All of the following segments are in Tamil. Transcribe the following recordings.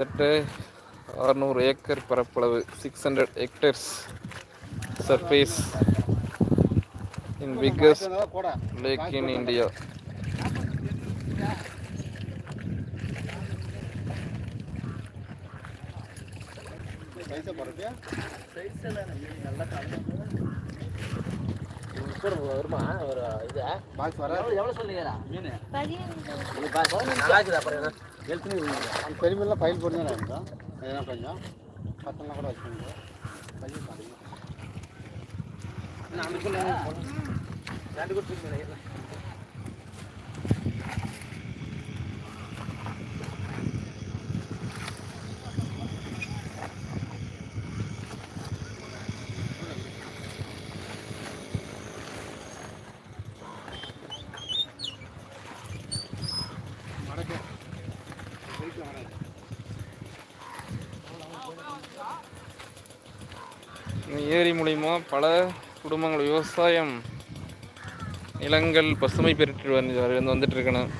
கிட்டத்தட்ட அறுநூறு ஏக்கர் பரப்பளவு six hundred hectares surface in biggest lake in India வருமா? ஒரு இது? பாக்ஸ் வர எவ்வளவு எவ்வளவு சொல்லுங்கடா மீன். பதினஞ்சு நல்லா இருக்குது அப்புறம் எழுத்துனே அந்த பெருமையெல்லாம் ஃபைல் போட்டு தான் எதனா கொஞ்சம் பத்தம்லாம் கூட வச்சுக்கோங்க. பையன் பாருங்க. ரெண்டு கொடுத்து இந்த ஏரி மூலிமா பல குடும்பங்கள் விவசாயம் நிலங்கள் பசுமை பெற்று வந்து வந்துட்டு இருக்கணும்.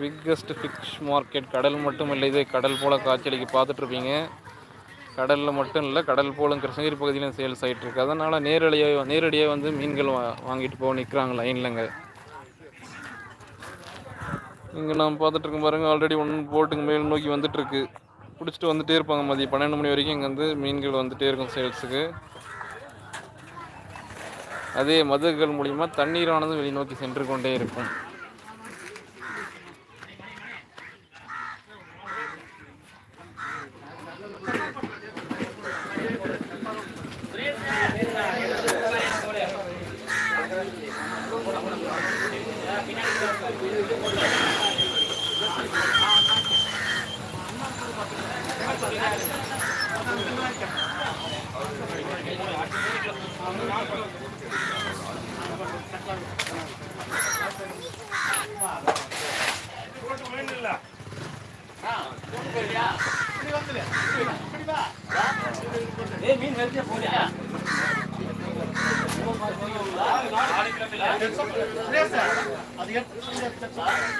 பிக்கஸ்ட் ஃபிஷ் மார்க்கெட் கடல் மட்டும் இல்லை இது கடல் போல் காய்ச்சலிக்கு பார்த்துட்ருப்பீங்க. கடலில் மட்டும் இல்லை கடல் போலும் கிருஷ்ணகிரி பகுதியிலும் சேல்ஸ் ஆகிட்டு இருக்கு அதனால் நேரடியாக நேரடியாக வந்து மீன்கள் வா வாங்கிட்டு போக நிற்கிறாங்க லைன்லங்க இங்கே நாம் பார்த்துட்டு பாருங்கள் ஆல்ரெடி ஒன்று போட்டுக்கு மேல் நோக்கி வந்துட்டுருக்கு பிடிச்சிட்டு வந்துட்டே இருப்பாங்க மதியம் பன்னெண்டு மணி வரைக்கும் இங்கே வந்து மீன்கள் வந்துகிட்டே இருக்கும் சேல்ஸுக்கு. அதே மதுகள் மூலிமா தண்ணீரானது வெளிநோக்கி சென்று கொண்டே இருக்கும்.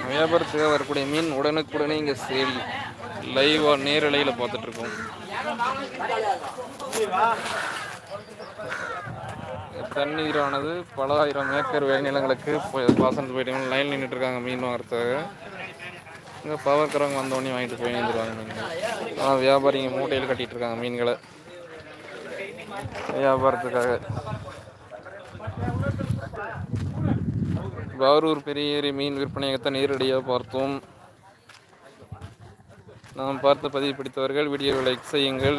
வியாபாரத்துக்காக வரக்கூடிய மீன் உடனுக்குடனே இங்கே சேல் லைவாக நேரலையில் பார்த்துட்டு இருக்கோம். தண்ணீரானது பல ஆயிரம் ஏக்கர் விளைநிலங்களுக்கு போய் பாசனத்து போயிட்டு லைன் நின்றுட்டு இருக்காங்க மீன் வாங்குறதுக்காக. இங்கே பவர் பவர்க்கிறவங்க வந்தோடனே வாங்கிட்டு போய் வந்துடுவாங்க மீன்கள் ஆனால் வியாபாரிங்க மூட்டையில் கட்டிகிட்டு இருக்காங்க மீன்களை. வியாபாரத்துக்காக. பாரூர் பெரிய ஏரி மீன் விற்பனையகத்தை நேரடியாக பார்த்தோம். நாம் பார்த்து பதிவு பிடித்தவர்கள் வீடியோவை லைக் செய்யுங்கள்.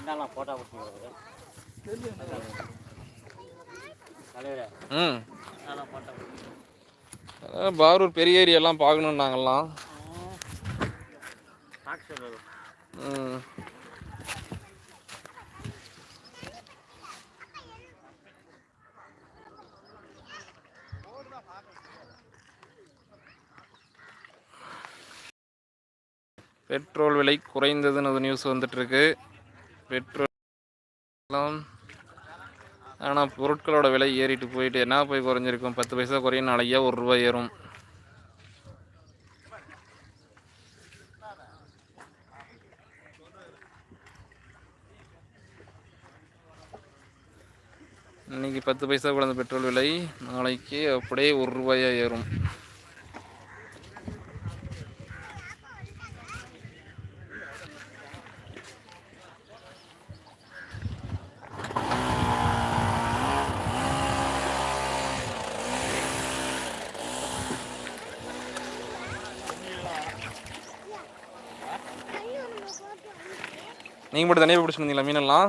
என்னலாம் போட்டா ம். அதான் பாரூர் பெரிய ஏரியெல்லாம் பார்க்கணும் நாங்கள்லாம் ம். பெட்ரோல் விலை குறைந்ததுன்னு ஒரு நியூஸ் வந்துட்டுருக்கு. பெட்ரோல் ஆனால் பொருட்களோட விலை ஏறிட்டு போயிட்டு என்ன போய் குறைஞ்சிருக்கும்? பத்து பைசா குறையும் நாளைக்கா ஒரு ரூபாய் ஏறும். இன்னைக்கு பத்து பைசா குழந்த பெட்ரோல் விலை நாளைக்கு அப்படியே ஒரு ரூபாயா ஏறும். நீங்கள் மட்டும் தனியாக பிடிச்சிருந்தீங்களா மீனெல்லாம்?